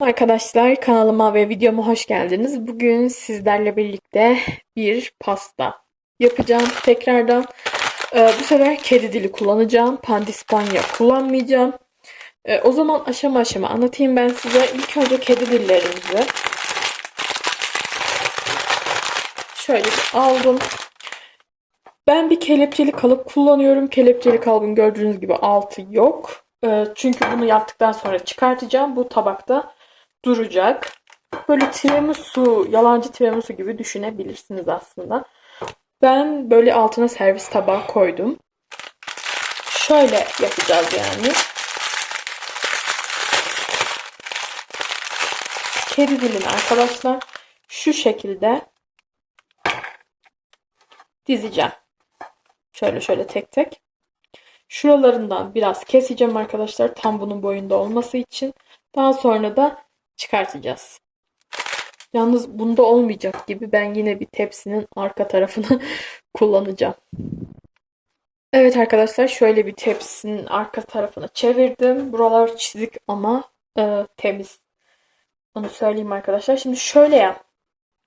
Arkadaşlar kanalıma ve videoma hoş geldiniz. Bugün sizlerle birlikte bir pasta yapacağım tekrardan. Ee, bu sefer kedi dili kullanacağım. Pandispanya kullanmayacağım. Ee, o zaman aşama aşama anlatayım ben size. İlk önce kedi dillerimizi şöyle aldım. Ben bir kelepçeli kalıp kullanıyorum. Kelepçeli kalıbın gördüğünüz gibi altı yok. Ee, çünkü bunu yaptıktan sonra çıkartacağım. Bu tabakta duracak. Böyle tiramisu, yalancı tiramisu gibi düşünebilirsiniz aslında. Ben böyle altına servis tabağı koydum. Şöyle yapacağız yani. Kedi dilini arkadaşlar şu şekilde dizeceğim. Şöyle şöyle tek tek. Şuralarından biraz keseceğim arkadaşlar tam bunun boyunda olması için. Daha sonra da çıkartacağız. Yalnız bunda olmayacak gibi ben yine bir tepsinin arka tarafını kullanacağım. Evet arkadaşlar şöyle bir tepsinin arka tarafına çevirdim. Buralar çizik ama e, temiz. Onu söyleyeyim arkadaşlar. Şimdi şöyle yap.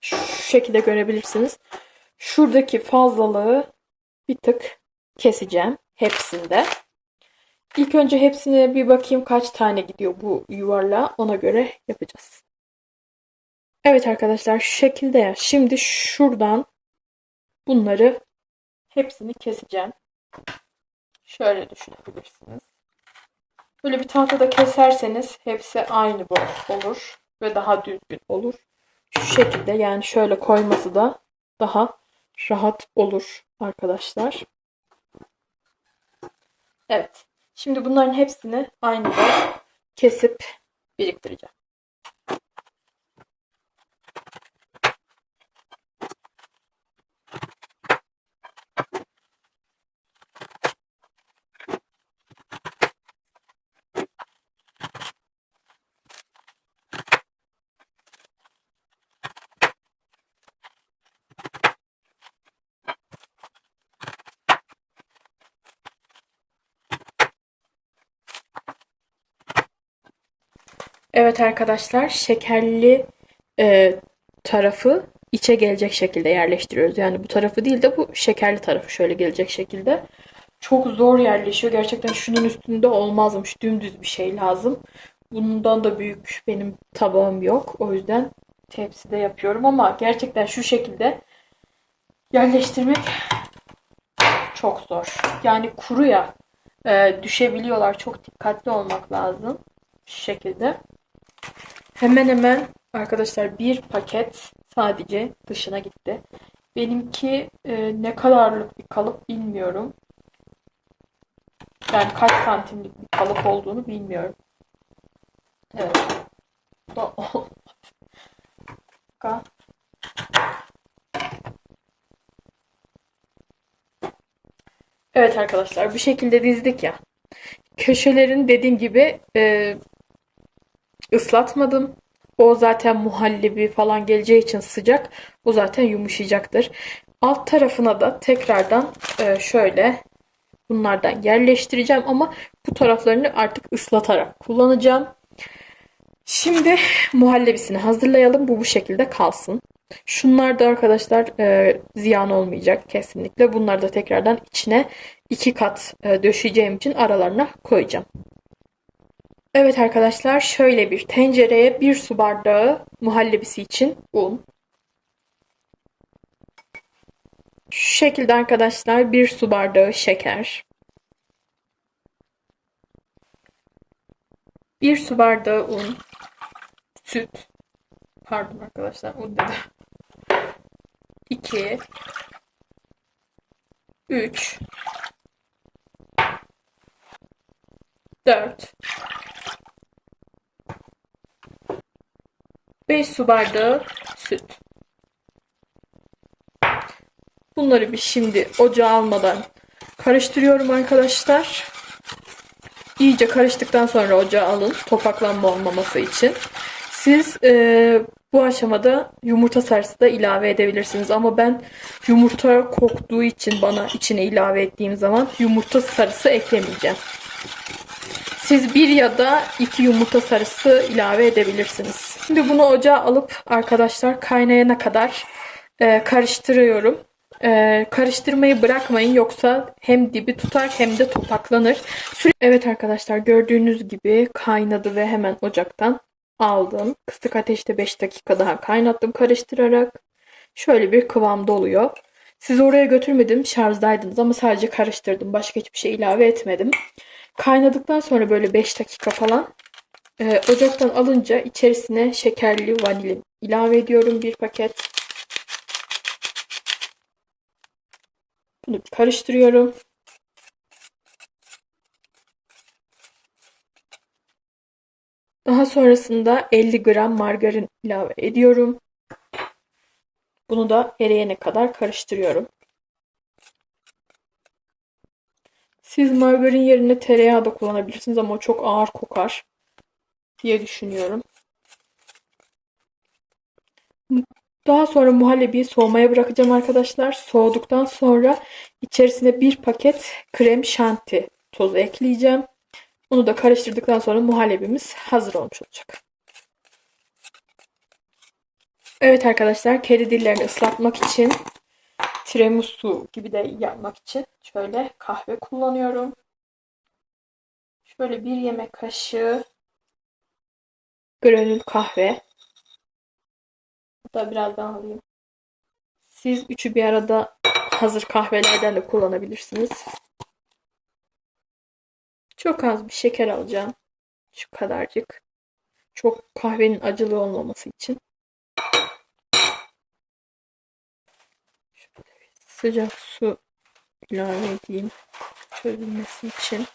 Şu şekilde görebilirsiniz. Şuradaki fazlalığı bir tık keseceğim. Hepsinde. İlk önce hepsine bir bakayım kaç tane gidiyor bu yuvarlağa. Ona göre yapacağız. Evet arkadaşlar şu şekilde ya. Şimdi şuradan bunları hepsini keseceğim. Şöyle düşünebilirsiniz. Böyle bir tahtada keserseniz hepsi aynı boy olur ve daha düzgün olur. Şu şekilde yani şöyle koyması da daha rahat olur arkadaşlar. Evet. Şimdi bunların hepsini aynı kesip biriktireceğim. Evet arkadaşlar şekerli e, tarafı içe gelecek şekilde yerleştiriyoruz. Yani bu tarafı değil de bu şekerli tarafı şöyle gelecek şekilde. Çok zor yerleşiyor. Gerçekten şunun üstünde olmazmış. Dümdüz bir şey lazım. Bundan da büyük benim tabağım yok. O yüzden tepside yapıyorum ama gerçekten şu şekilde yerleştirmek çok zor. Yani kuru ya e, düşebiliyorlar. Çok dikkatli olmak lazım. Şu şekilde. Hemen hemen arkadaşlar bir paket sadece dışına gitti. Benimki e, ne kadarlık bir kalıp bilmiyorum. Yani kaç santimlik bir kalıp olduğunu bilmiyorum. Evet. Bu da olmadı. Evet arkadaşlar bu şekilde dizdik ya. Köşelerin dediğim gibi e, ıslatmadım. O zaten muhallebi falan geleceği için sıcak. O zaten yumuşayacaktır. Alt tarafına da tekrardan e, şöyle bunlardan yerleştireceğim ama bu taraflarını artık ıslatarak kullanacağım. Şimdi muhallebisini hazırlayalım. Bu bu şekilde kalsın. Şunlar da arkadaşlar e, ziyan olmayacak kesinlikle. Bunları da tekrardan içine iki kat e, döşeyeceğim için aralarına koyacağım. Evet arkadaşlar şöyle bir tencereye bir su bardağı muhallebisi için un. Şu şekilde arkadaşlar bir su bardağı şeker. Bir su bardağı un. Süt. Pardon arkadaşlar un dedim. 2 3 4 5 su bardağı süt. Bunları bir şimdi ocağa almadan karıştırıyorum arkadaşlar. İyice karıştıktan sonra ocağa alın. Topaklanma olmaması için. Siz e, bu aşamada yumurta sarısı da ilave edebilirsiniz. Ama ben yumurta koktuğu için bana içine ilave ettiğim zaman yumurta sarısı eklemeyeceğim. Siz bir ya da iki yumurta sarısı ilave edebilirsiniz. Şimdi bunu ocağa alıp arkadaşlar kaynayana kadar e, karıştırıyorum. E, karıştırmayı bırakmayın yoksa hem dibi tutar hem de topaklanır. Evet arkadaşlar gördüğünüz gibi kaynadı ve hemen ocaktan aldım. Kısık ateşte 5 dakika daha kaynattım karıştırarak. Şöyle bir kıvamda oluyor. Sizi oraya götürmedim şarjdaydınız ama sadece karıştırdım. Başka hiçbir şey ilave etmedim. Kaynadıktan sonra böyle 5 dakika falan e, ocaktan alınca içerisine şekerli vanilin ilave ediyorum bir paket. Bunu karıştırıyorum. Daha sonrasında 50 gram margarin ilave ediyorum. Bunu da eriyene kadar karıştırıyorum. Siz margarin yerine tereyağı da kullanabilirsiniz ama o çok ağır kokar diye düşünüyorum. Daha sonra muhallebiyi soğumaya bırakacağım arkadaşlar. Soğuduktan sonra içerisine bir paket krem şanti tozu ekleyeceğim. Onu da karıştırdıktan sonra muhallebimiz hazır olmuş olacak. Evet arkadaşlar kedi dillerini ıslatmak için tiramisu gibi de yapmak için şöyle kahve kullanıyorum. Şöyle bir yemek kaşığı granül kahve. Hatta biraz daha alayım. Siz üçü bir arada hazır kahvelerden de kullanabilirsiniz. Çok az bir şeker alacağım. Şu kadarcık. Çok kahvenin acılı olmaması için. Şöyle bir sıcak su ilave edeyim. Çözülmesi için.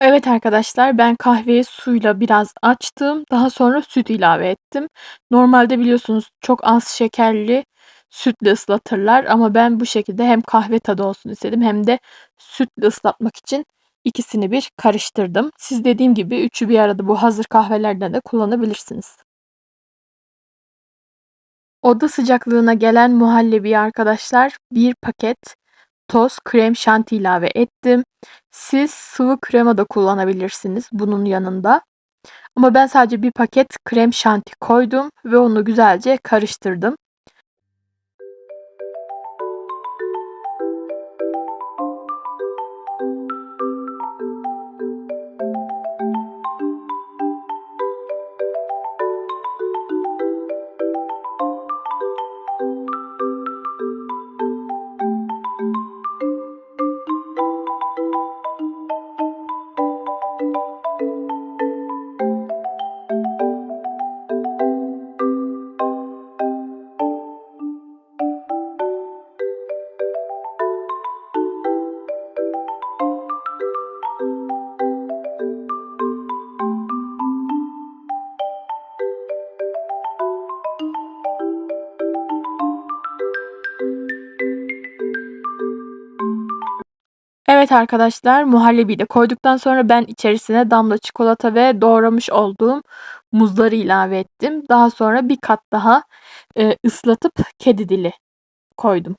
Evet arkadaşlar ben kahveyi suyla biraz açtım. Daha sonra süt ilave ettim. Normalde biliyorsunuz çok az şekerli sütle ıslatırlar ama ben bu şekilde hem kahve tadı olsun istedim hem de sütle ıslatmak için ikisini bir karıştırdım. Siz dediğim gibi üçü bir arada bu hazır kahvelerden de kullanabilirsiniz. Oda sıcaklığına gelen muhallebi arkadaşlar bir paket toz krem şanti ilave ettim. Siz sıvı krema da kullanabilirsiniz bunun yanında. Ama ben sadece bir paket krem şanti koydum ve onu güzelce karıştırdım. Evet arkadaşlar muhallebiyi de koyduktan sonra ben içerisine damla çikolata ve doğramış olduğum muzları ilave ettim. Daha sonra bir kat daha e, ıslatıp kedi dili koydum.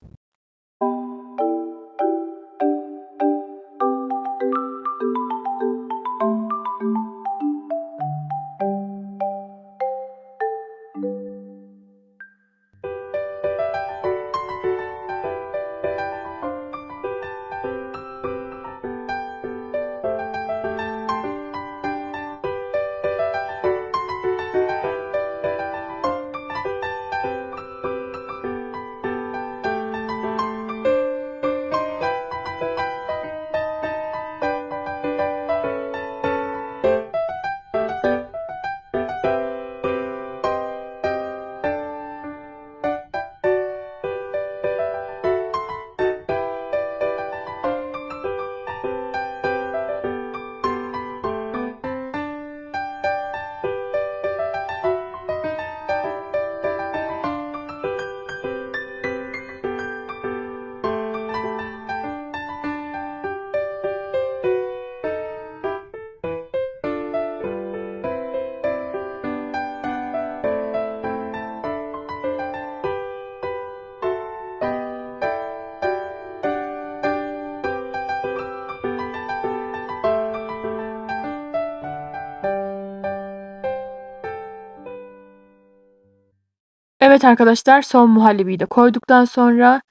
Evet arkadaşlar son muhallebiyi de koyduktan sonra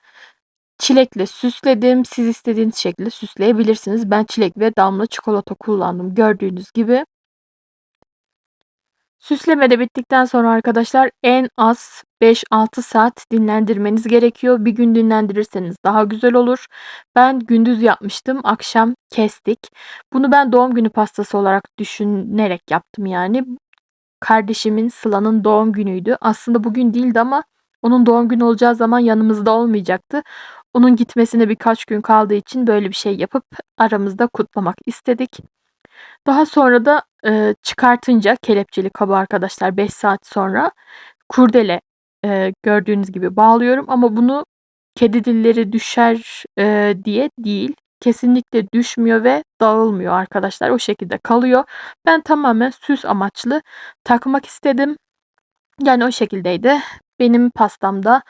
çilekle süsledim. Siz istediğiniz şekilde süsleyebilirsiniz. Ben çilek ve damla çikolata kullandım gördüğünüz gibi. Süsleme de bittikten sonra arkadaşlar en az 5-6 saat dinlendirmeniz gerekiyor. Bir gün dinlendirirseniz daha güzel olur. Ben gündüz yapmıştım, akşam kestik. Bunu ben doğum günü pastası olarak düşünerek yaptım yani. Kardeşimin Sıla'nın doğum günüydü. Aslında bugün değildi ama onun doğum günü olacağı zaman yanımızda olmayacaktı. Onun gitmesine birkaç gün kaldığı için böyle bir şey yapıp aramızda kutlamak istedik. Daha sonra da e, çıkartınca kelepçeli kabı arkadaşlar 5 saat sonra kurdele e, gördüğünüz gibi bağlıyorum ama bunu kedi dilleri düşer e, diye değil. Kesinlikle düşmüyor ve dağılmıyor arkadaşlar. O şekilde kalıyor. Ben tamamen süs amaçlı takmak istedim. Yani o şekildeydi. Benim pastamda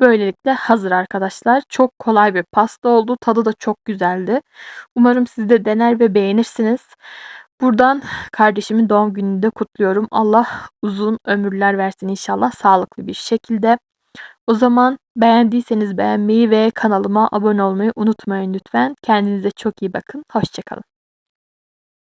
böylelikle hazır arkadaşlar. Çok kolay bir pasta oldu. Tadı da çok güzeldi. Umarım siz de dener ve beğenirsiniz. Buradan kardeşimin doğum gününü de kutluyorum. Allah uzun ömürler versin inşallah sağlıklı bir şekilde. O zaman beğendiyseniz beğenmeyi ve kanalıma abone olmayı unutmayın lütfen. Kendinize çok iyi bakın. Hoşçakalın.